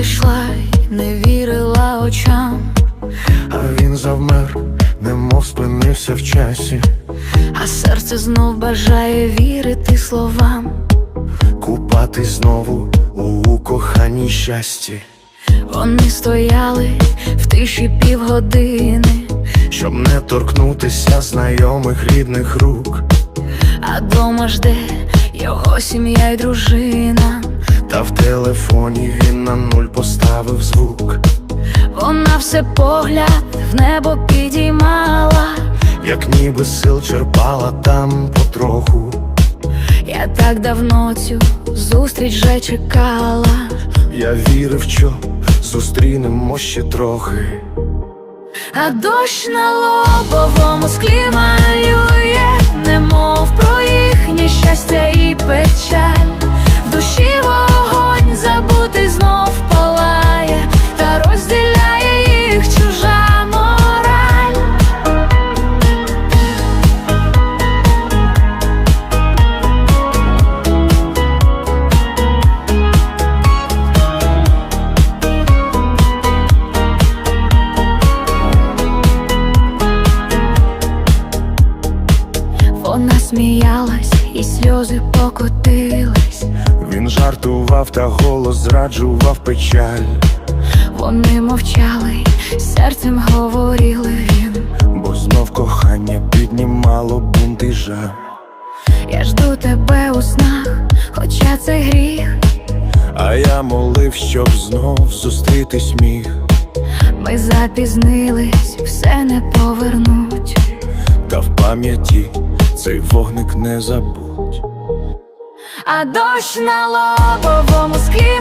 Йшла й не вірила очам, А він завмер, немов спинився в часі. а серце знов бажає вірити словам. Купати знову у коханій щасті, Вони стояли в тиші півгодини, щоб не торкнутися знайомих рідних рук. а дома жде його сім'я й дружина. Та в телефоні він на нуль поставив звук, Вона все погляд в небо підіймала. як ніби сил черпала там потроху. Я так давно цю зустріч вже чекала. Я вірив, що зустрінемо ще трохи. А дощ на лобовому склі малює, Вона сміялась, і сльози покотились. Він жартував та голос зраджував печаль, Вони мовчали, серцем говорили він. бо знов кохання піднімало бунт і жаль. Я жду тебе у снах, хоча це гріх. А я молив, щоб знов зустрітись міг. Ми запізнились, все не повернуть. Та в пам'яті цей вогник не забудь. А дощ на лобовому склі